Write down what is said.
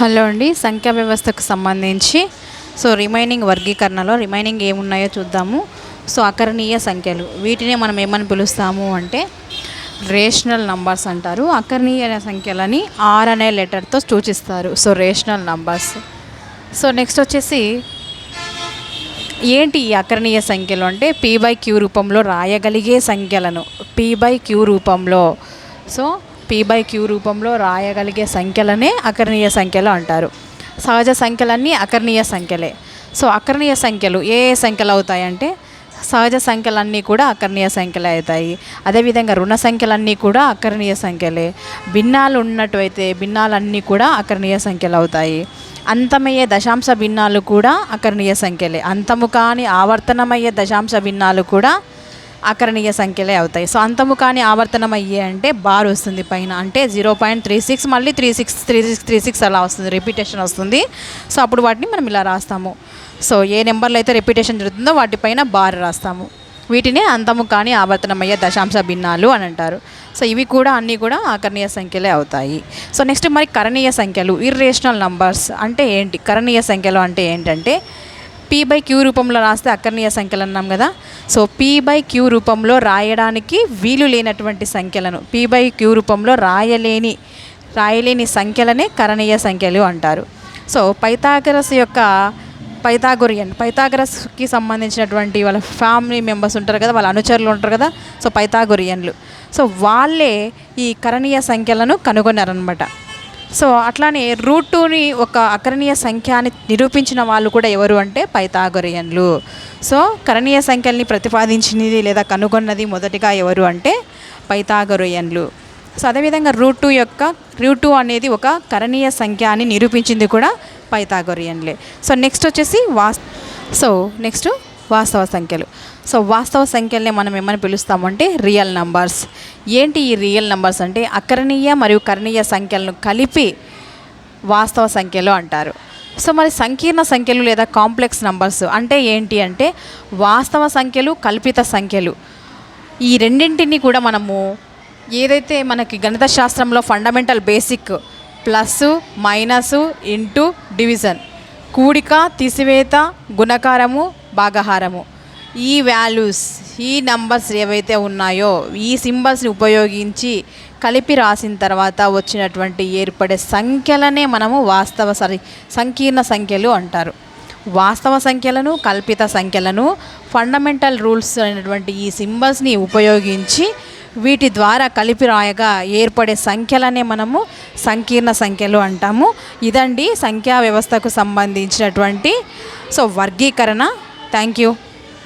Hello అండి సంఖ్యా వ్యవస్థకు సంబంధించి సో రిమైనింగ్ వర్గీకరణలో రిమైనింగ్ ఏమున్నాయో చూద్దాము. సో అకరణీయ సంఖ్యలు వీటిని మనం ఏమని పిలుస్తాము అంటే రేషనల్ నంబర్స్ అంటారు. అకరణీయ సంఖ్యలని ఆర్ అనే లెటర్తో సూచిస్తారు so rational numbers. So next వచ్చేసి ఏంటి ఈ అకరణీయ సంఖ్యలు అంటే పీ బై క్యూ రూపంలో రాయగలిగే సంఖ్యలను పీ బై క్యూ రూపంలో. సో పీ బై క్యూ రూపంలో రాయగలిగే సంఖ్యలనే అకరణీయ సంఖ్యలు అంటారు. సహజ సంఖ్యలన్నీ అకరణీయ సంఖ్యలే. సో అకరణీయ సంఖ్యలు ఏ ఏ సంఖ్యలు అవుతాయంటే సహజ సంఖ్యలన్నీ కూడా అకరణీయ సంఖ్యలే అవుతాయి. అదేవిధంగా రుణ సంఖ్యలన్నీ కూడా అకరణీయ సంఖ్యలే. భిన్నాలు ఉన్నట్టయితే భిన్నాలన్నీ కూడా అకరణీయ సంఖ్యలు అవుతాయి. అంతమయ్యే దశాంశ భిన్నాలు కూడా అకరణీయ సంఖ్యలే. అంతము కాని ఆవర్తనమయ్యే దశాంశ భిన్నాలు కూడా అకరణీయ సంఖ్యలే అవుతాయి. సో అంతము కానీ ఆవర్తనం అయ్యే అంటే బార్ వస్తుంది పైన. అంటే జీరో పాయింట్ త్రీ సిక్స్ మళ్ళీ three six three six three six అలా వస్తుంది రిపీటేషన్ వస్తుంది. సో అప్పుడు వాటిని మనం ఇలా రాస్తాము. సో ఏ నెంబర్లో అయితే రిపీటేషన్ జరుగుతుందో వాటిపైన బార్ రాస్తాము. వీటినే అంతము కానీ ఆవర్తనమయ్యే దశాంశ భిన్నాలు అని అంటారు. సో ఇవి కూడా అన్నీ కూడా ఆకరణీయ సంఖ్యలే అవుతాయి. సో నెక్స్ట్ మరి కరణీయ సంఖ్యలు ఇర్రేషనల్ నంబర్స్ అంటే ఏంటి? కరణీయ సంఖ్యలు అంటే ఏంటంటే పీ బై క్యూ రూపంలో రాస్తే అక్కర్నీయ సంఖ్యలు అన్నాం కదా. సో పీ బై క్యూ రూపంలో రాయడానికి వీలు లేనటువంటి సంఖ్యలను పీ బై క్యూ రూపంలో రాయలేని రాయలేని సంఖ్యలనే కరణీయ సంఖ్యలు అంటారు. సో పైతాగరస్ యొక్క పైతాగొరియన్ పైతాగరస్కి సంబంధించినటువంటి వాళ్ళ ఫ్యామిలీ మెంబర్స్ ఉంటారు కదా వాళ్ళ అనుచరులు ఉంటారు కదా సో పైతాగొరియన్లు సో వాళ్ళే ఈ కరణీయ సంఖ్యలను కనుగొన్నారనమాట సో అట్లానే రూట్ టూని ఒక అకరణీయ సంఖ్య అని నిరూపించిన వాళ్ళు కూడా ఎవరు అంటే పైతాగొరియన్లు సో కరణీయ సంఖ్యల్ని ప్రతిపాదించినది లేదా కనుగొన్నది మొదటిగా ఎవరు అంటే పైతాగొరియన్లు సో అదేవిధంగా రూట్ టూ యొక్క రూట్ టూ అనేది ఒక కరణీయ సంఖ్య అని నిరూపించింది కూడా పైతాగొరియన్లే సో నెక్స్ట్ వచ్చేసి వాస్ సో నెక్స్ట్ వాస్తవ సంఖ్యలు. సో వాస్తవ సంఖ్యల్ని మనం ఏమని పిలుస్తామంటే రియల్ నంబర్స్. ఏంటి ఈ రియల్ నంబర్స్ అంటే అకరణీయ మరియు కరణీయ సంఖ్యలను కలిపి వాస్తవ సంఖ్యలు అంటారు. సో మరి సంకీర్ణ సంఖ్యలు లేదా కాంప్లెక్స్ నంబర్స్ అంటే ఏంటి అంటే వాస్తవ సంఖ్యలు కల్పిత సంఖ్యలు. ఈ రెండింటిని కూడా మనము ఏదైతే మనకి గణిత శాస్త్రంలో fundamental basic plus minus into division కూడిక తీసివేత గుణకారము భాగహారము. ఈ వాల్యూస్ ఈ నంబర్స్ ఏవైతే ఉన్నాయో ఈ సింబల్స్ని ఉపయోగించి కలిపి రాసిన తర్వాత వచ్చినటువంటి ఏర్పడే సంఖ్యలనే మనము వాస్తవ సరి సంకీర్ణ సంఖ్యలు అంటారు. వాస్తవ సంఖ్యలను కల్పిత సంఖ్యలను ఫండమెంటల్ రూల్స్ అయినటువంటి ఈ సింబల్స్ని ఉపయోగించి వీటి ద్వారా కలిపి రాయగా ఏర్పడే సంఖ్యలనే మనము సంకీర్ణ సంఖ్యలు అంటాము. ఇదండి సంఖ్యా వ్యవస్థకు సంబంధించినటువంటి సో వర్గీకరణ താങ്ക്